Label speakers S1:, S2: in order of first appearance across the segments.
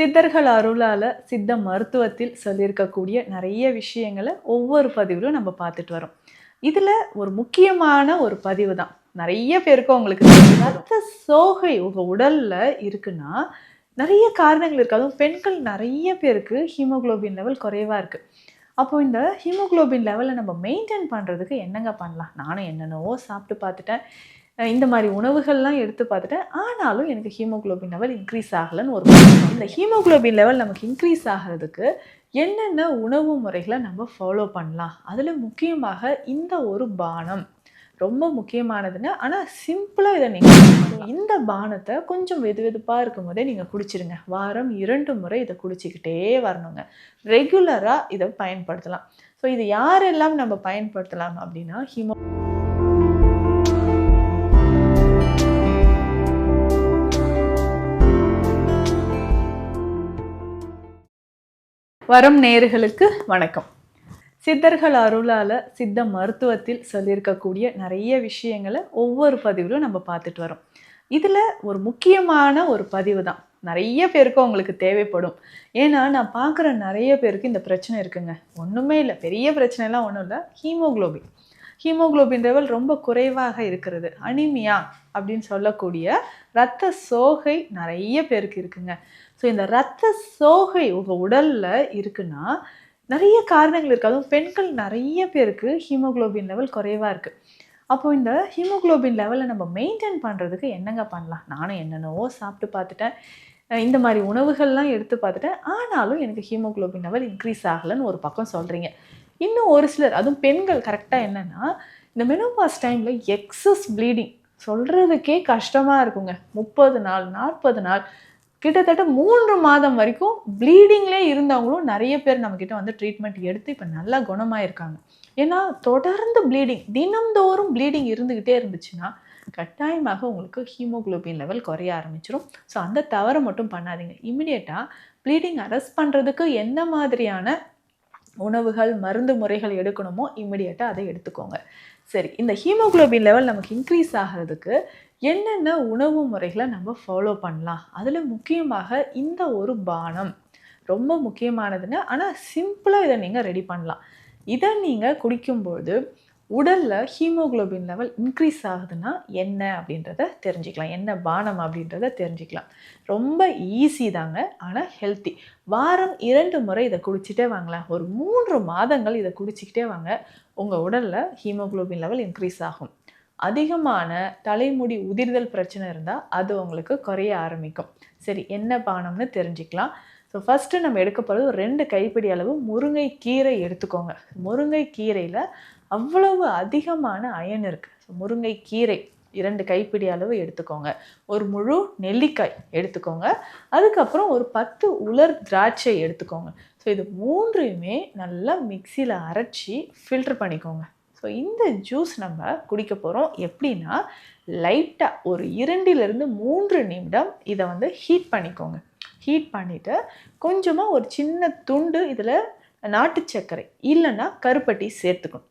S1: சித்தர்கள் அருளால் சித்த மருத்துவத்தில் சொல்லியிருக்கக்கூடிய நிறைய விஷயங்களை ஒவ்வொரு பதிவிலும் நம்ம பார்த்துட்டு வரோம். இதில் ஒரு முக்கியமான ஒரு பதிவு தான். நிறைய பேருக்கு உங்களுக்கு ரத்த சோகை உங்கள் உடலில் இருக்குன்னா நிறைய காரணங்கள் இருக்குது அதுவும் பெண்கள் நிறைய பேருக்கு ஹீமோகுளோபின் லெவல் குறைவாக இருக்குது அப்போ இந்த ஹீமோகுளோபின் லெவலை நம்ம மெயின்டைன் பண்ணுறதுக்கு என்னங்க பண்ணலாம்? நானும் என்னென்னவோ சாப்பிட்டு பார்த்துட்டேன். இந்த மாதிரி உணவுகள்லாம் எடுத்து பார்த்துட்டேன் ஆனாலும் எனக்கு ஹீமோகுளோபின் லெவல் இன்க்ரீஸ் ஆகலைன்னு ஒரு இந்த ஹீமோகுளோபின் லெவல் நமக்கு இன்க்ரீஸ் ஆகிறதுக்கு என்னென்ன உணவு முறைகளை நம்ம ஃபாலோ பண்ணலாம்? அதில் முக்கியமாக இந்த ஒரு பானம் ரொம்ப முக்கியமானதுன்னு ஆனால் சிம்பிளாக இதை நீங்கள் இந்த பானத்தை கொஞ்சம் வெது வெதுப்பாக இருக்கும் போதே நீங்கள் குடிச்சிருங்க. வாரம் இரண்டு முறை இதை குடிச்சிக்கிட்டே வரணுங்க. ரெகுலராக இதை பயன்படுத்தலாம். ஸோ இது யாரெல்லாம் நம்ம பயன்படுத்தலாம் அப்படின்னா ஹீமோ வரம் நேர்களுக்கு வணக்கம். சித்தர்கள் அருளால் சித்த மருத்துவத்தில் சொல்லியிருக்கக்கூடிய நிறைய விஷயங்களை ஒவ்வொரு பதிவிலும் நம்ம பார்த்துட்டு வரோம். இதில் ஒரு முக்கியமான ஒரு பதிவு தான். நிறைய பேருக்கு உங்களுக்கு தேவைப்படும். ஏன்னா நான் பார்க்குற நிறைய பேருக்கு இந்த பிரச்சனை இருக்குங்க. ஒன்றுமே இல்லை. பெரிய பிரச்சனைலாம் ஒன்றும் இல்லை. ஹீமோகுளோபின். ஹீமோகுளோபின் லெவல் ரொம்ப குறைவாக இருக்கிறது. அனிமியா அப்படின்னு சொல்லக்கூடிய இரத்த சோகை நிறைய பேருக்கு இருக்குங்க. ஸோ இந்த இரத்த சோகை உங்கள் உடலில் இருக்குன்னா நிறைய காரணங்கள் இருக்குது அதுவும் பெண்கள் நிறைய பேருக்கு ஹீமோகுளோபின் லெவல் குறைவாக இருக்குது அப்போ இந்த ஹீமோகுளோபின் லெவலை நம்ம மெயின்டைன் பண்ணுறதுக்கு என்னங்க பண்ணலாம்? நானும் என்னென்னவோ சாப்பிட்டு பார்த்துட்டேன். இந்த மாதிரி உணவுகள்லாம் எடுத்து பார்த்துட்டேன். ஆனாலும் எனக்கு ஹீமோகுளோபின் லெவல் இன்க்ரீஸ் ஆகலைன்னு ஒரு பக்கம் சொல்கிறீங்க இன்னும் ஒரு சிலர் அதுவும் பெண்கள் கரெக்டாக என்னென்னா இந்த மெனோபாஸ் டைமில் எக்ஸஸ் ப்ளீடிங் சொல்கிறதுக்கே கஷ்டமாக இருக்குங்க. முப்பது நாள் நாற்பது நாள் கிட்டத்தட்ட மூன்று மாதம் வரைக்கும் ப்ளீடிங்லேயே இருந்தவங்களும் நிறைய பேர் நம்மக்கிட்ட வந்து ட்ரீட்மெண்ட் எடுத்து இப்போ நல்லா குணமாயிருக்காங்க. ஏன்னா தொடர்ந்து ப்ளீடிங் தினம்தோறும் ப்ளீடிங் இருந்துக்கிட்டே இருந்துச்சுன்னா கட்டாயமாக உங்களுக்கு ஹீமோகுளோபின் லெவல் குறைய ஆரம்பிச்சிடும் ஸோ அந்த தவறை மட்டும் பண்ணாதீங்க. இமிடியேட்டாக ப்ளீடிங் அரெஸ்ட் பண்ணுறதுக்கு எந்த மாதிரியான உணவுகள் மருந்து முறைகள் எடுக்கணுமோ இமிடியேட்டாக அதை எடுத்துக்கோங்க. சரி இந்த ஹீமோகுளோபின் லெவல் நமக்கு இன்க்ரீஸ் ஆகிறதுக்கு என்னென்ன உணவு முறைகளை நம்ம ஃபாலோ பண்ணலாம்? அதில் முக்கியமாக இந்த ஒரு பானம் ரொம்ப முக்கியமானதுன்னு ஆனால் சிம்பிளாக இதை நீங்கள் ரெடி பண்ணலாம். இதை நீங்கள் குடிக்கும்போது உடலில் ஹீமோகுளோபின் லெவல் இன்க்ரீஸ் ஆகுதுன்னா என்ன அப்படின்றத தெரிஞ்சுக்கலாம். என்ன பானம் அப்படின்றத தெரிஞ்சுக்கலாம். ரொம்ப ஈஸி தாங்க ஆனால் ஹெல்த்தி வாரம் இரண்டு முறை இதை குடிச்சிட்டே வாங்களேன். ஒரு மூன்று மாதங்கள் இதை குடிச்சிக்கிட்டே வாங்க. உங்கள் உடலில் ஹீமோகுளோபின் லெவல் இன்க்ரீஸ் ஆகும். அதிகமான தலைமுடி உதிர்தல் பிரச்சனை இருந்தால் அது உங்களுக்கு குறைய ஆரம்பிக்கும். சரி என்ன பானம்னு தெரிஞ்சுக்கலாம். ஸோ ஃபஸ்ட்டு நம்ம எடுக்க போகிறது ரெண்டு கைப்பிடி அளவு முருங்கை கீரை எடுத்துக்கோங்க. முருங்கை கீரையில் அவ்வளவு அதிகமான அயன் இருக்குது ஸோ முருங்கை கீரை இரண்டு கைப்பிடி அளவு எடுத்துக்கோங்க. ஒரு முழு நெல்லிக்காய் எடுத்துக்கோங்க. அதுக்கப்புறம் ஒரு பத்து உலர் திராட்சை எடுத்துக்கோங்க. ஸோ இது மூன்றையுமே நல்லா மிக்சியில் அரைச்சி ஃபில்டர் பண்ணிக்கோங்க. ஸோ இந்த ஜூஸ் நம்ம குடிக்க போகிறோம் எப்படின்னா லைட்டாக ஒரு இரண்டிலிருந்து மூன்று நிமிடம் இதை வந்து ஹீட் பண்ணிக்கோங்க. ஹீட் பண்ணிவிட்டு கொஞ்சமாக ஒரு சின்ன துண்டு இதில் நாட்டு சர்க்கரை இல்லைன்னா கருப்பட்டி சேர்த்துக்கணும்.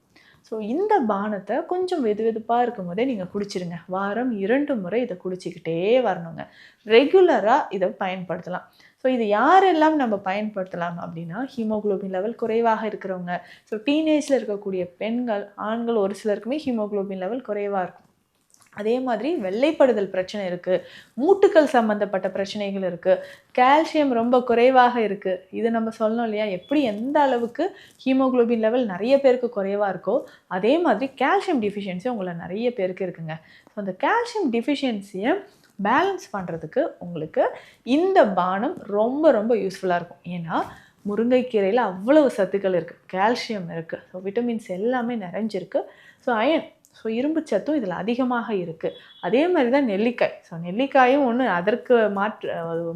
S1: ஸோ இந்த பானத்தை கொஞ்சம் வெது வெதுப்பாக இருக்கும் போதே நீங்கள் குடிச்சிருங்க. வாரம் இரண்டு முறை இதை குடிச்சிக்கிட்டே வரணுங்க. ரெகுலராக இதை பயன்படுத்தலாம். ஸோ இது யாரெல்லாம் நம்ம பயன்படுத்தலாம் அப்படின்னா ஹீமோகுளோபின் லெவல் குறைவாக இருக்கிறவங்க. ஸோ டீனேஜில் இருக்கக்கூடிய பெண்கள் ஆண்கள் ஒரு சிலருக்குமே ஹீமோக்ளோபின் லெவல் குறைவாக இருக்கும். அதே மாதிரி வெள்ளைப்படுதல் பிரச்சனை இருக்குது மூட்டுக்கள் சம்மந்தப்பட்ட பிரச்சனைகள் இருக்குது கால்சியம் ரொம்ப குறைவாக இருக்குது இது நம்ம சொல்லணும் இல்லையா? எப்படி எந்த அளவுக்கு ஹீமோகுளோபின் லெவல் நிறைய பேருக்கு குறைவாக இருக்கோ அதே மாதிரி கால்சியம் டிஃபிஷியன்சி உங்களை நிறைய பேருக்கு இருக்குங்க. ஸோ அந்த கால்சியம் டிஃபிஷியன்சியை பேலன்ஸ் பண்ணுறதுக்கு உங்களுக்கு இந்த பானம் ரொம்ப ரொம்ப யூஸ்ஃபுல்லாக இருக்கும். ஏன்னா முருங்கைக்கீரையில் அவ்வளவு சத்துக்கள் இருக்குது கால்சியம் இருக்குது ஸோ விட்டமின்ஸ் எல்லாமே நிறைஞ்சிருக்கு. ஸோ அயன் ஸோ இரும்பு சத்தும் இதில் அதிகமாக இருக்குது அதே மாதிரி தான் நெல்லிக்காய். ஸோ நெல்லிக்காயும் ஒன்று அதற்கு மாற்று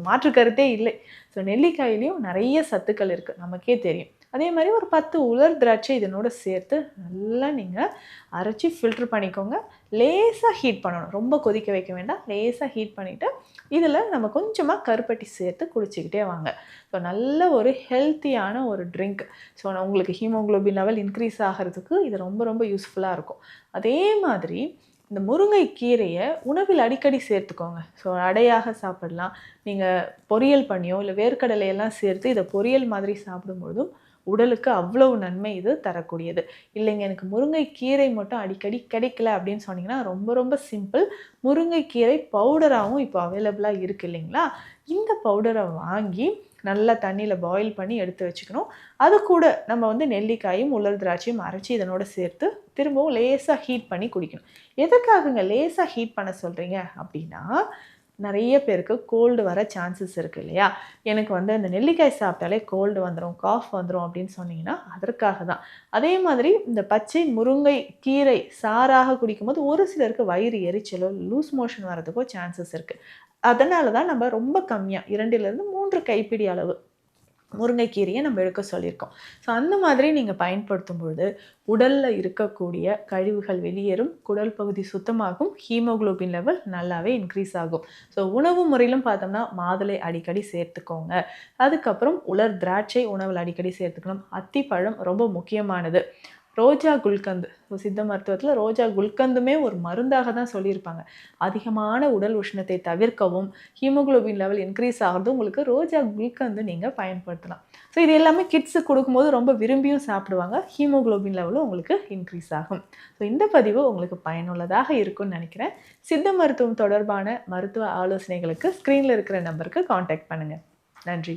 S1: மாற்று கருத்தே இல்லை. ஸோ நெல்லிக்காயிலையும் நிறைய சத்துக்கள் இருக்குது நமக்கே தெரியும். அதே மாதிரி ஒரு பத்து உலர் திராட்சை இதனோட சேர்த்து நல்லா நீங்கள் அரைச்சி ஃபில்ட்ரு பண்ணிக்கோங்க. லேசாக ஹீட் பண்ணணும். ரொம்ப கொதிக்க வைக்க வேண்டாம். லேசாக ஹீட் பண்ணிவிட்டு இதில் நம்ம கொஞ்சமாக கருப்பட்டி சேர்த்து குடிச்சிக்கிட்டே வாங்க. ஸோ நல்ல ஒரு ஹெல்த்தியான ஒரு ட்ரிங்க் ஸோ உங்களுக்கு ஹீமோக்ளோபின் லெவல் இன்க்ரீஸ் ஆகிறதுக்கு இது ரொம்ப ரொம்ப யூஸ்ஃபுல்லாக இருக்கும். அதே மாதிரி இந்த முருங்கை கீரையை உணவில் அடிக்கடி சேர்த்துக்கோங்க. ஸோ அடையாக சாப்பிடலாம். நீங்கள் பொரியல் பண்ணியோ இல்லை வேர்க்கடலையெல்லாம் சேர்த்து இதை பொரியல் மாதிரி சாப்பிடும்பொழுதும் உடலுக்கு அவ்வளவு நன்மை இது தரக்கூடியது. இல்லைங்க எனக்கு முருங்கைக்கீரை மட்டும் அடிக்கடி கிடைக்கல அப்படின்னு சொன்னீங்கன்னா ரொம்ப ரொம்ப சிம்பிள் முருங்கைக்கீரை பவுடராகவும் இப்போ அவைலபிளாக இருக்குது இல்லைங்களா? இந்த பவுடரை வாங்கி நல்லா தண்ணியில் பாயில் பண்ணி எடுத்து வச்சுக்கணும். அது கூட நம்ம வந்து நெல்லிக்காயும் உலர் திராட்சையும் அரைச்சி இதனோட சேர்த்து திரும்பவும் லேசாக ஹீட் பண்ணி குடிக்கணும். எதுக்காகங்க லேசாக ஹீட் பண்ண சொல்கிறீங்க அப்படின்னா நிறைய பேருக்கு கோல்டு வர சான்சஸ் இருக்குது இல்லையா? எனக்கு வந்து அந்த நெல்லிக்காய் சாப்பிட்டாலே கோல்டு வந்துடும் காஃப் வந்துடும் அப்படின்னு சொன்னீங்கன்னா அதற்காக தான் அதே மாதிரி இந்த பச்சை முருங்கை கீரை சாராக குடிக்கும்போது ஒரு சிலருக்கு வயிறு எரிச்சலோ லூஸ் மோஷன் வரதுக்கோ சான்சஸ் இருக்குது அதனால தான் நம்ம ரொம்ப கம்மியாக இரண்டிலிருந்து மூன்று கைப்பிடி அளவு முருங்கைக்கீரையை நம்ம எடுக்க சொல்லியிருக்கோம். ஸோ அந்த மாதிரி நீங்கள் பயன்படுத்தும் பொழுது உடலில் இருக்கக்கூடிய கழிவுகள் வெளியேறும் குடல் பகுதி சுத்தமாகும் ஹீமோகுளோபின் லெவல் நல்லாவே இன்க்ரீஸ் ஆகும். ஸோ உணவு முறையிலும் பார்த்தோம்னா மாதுளை அடிக்கடி சேர்த்துக்கோங்க. அதுக்கப்புறம் உலர் திராட்சை உணவில் அடிக்கடி சேர்த்துக்கணும். அத்திப்பழம் ரொம்ப முக்கியமானது. ரோஜா குல்கந்து. ஸோ சித்த மருத்துவத்தில் ரோஜா குல்கந்துமே ஒரு மருந்தாக தான் சொல்லியிருப்பாங்க. அதிகமான உடல் உஷ்ணத்தை தவிர்க்கவும் ஹீமோகுளோபின் லெவல் இன்க்ரீஸ் ஆகிறது உங்களுக்கு ரோஜா குல்கந்து நீங்கள் பயன்படுத்தலாம். ஸோ இது எல்லாமே கிட்ஸு கொடுக்கும்போது ரொம்ப விரும்பியும் சாப்பிடுவாங்க. ஹீமோகுளோபின் லெவலும் உங்களுக்கு இன்க்ரீஸ் ஆகும். ஸோ இந்த பதிவு உங்களுக்கு பயனுள்ளதாக இருக்கும்னு நினைக்கிறேன். சித்த மருத்துவம் தொடர்பான மருத்துவ ஆலோசனைகளுக்கு ஸ்க்ரீனில் இருக்கிற நம்பருக்கு காண்டாக்ட் பண்ணுங்கள் நன்றி.